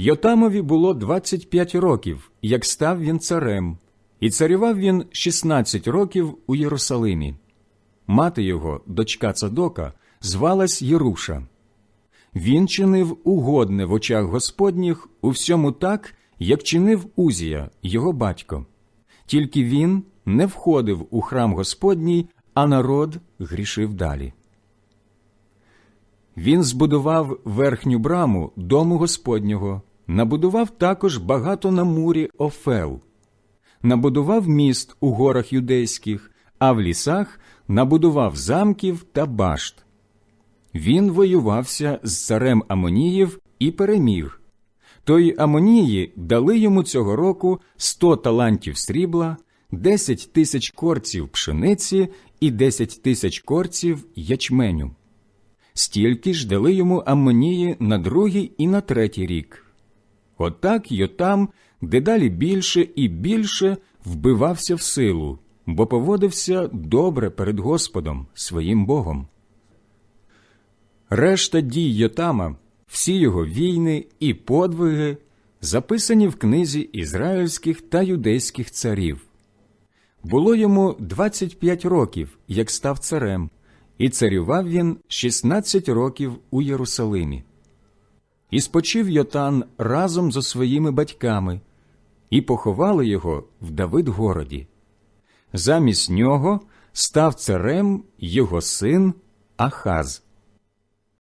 Йотамові було 25 років, як став він царем, і царював він 16 років у Єрусалимі. Мати його, дочка Цадока, звалась Єруша. Він чинив угодне в очах Господніх у всьому так, як чинив Узія, його батько. Тільки він не входив у храм Господній, а народ грішив далі. Він збудував верхню браму дому Господнього, набудував також багато на мурі Офел, набудував міст у горах юдейських, а в лісах набудував замків та башт. Він воювався з царем Амоніїв і переміг. Тої Амонії дали йому цього року сто талантів срібла, десять тисяч корців пшениці і десять тисяч корців ячменю. Стільки ж дали йому Амонії на другий і на третій рік. Отак Йотам дедалі більше і більше вбивався в силу, бо поводився добре перед Господом, своїм Богом. Решта дій Йотама, всі його війни і подвиги записані в книзі ізраїльських та юдейських царів. Було йому 25 років, як став царем, і царював він 16 років у Єрусалимі. І спочив Йотан разом зі своїми батьками, і поховали його в Давидгороді. Замість нього став царем його син Ахаз.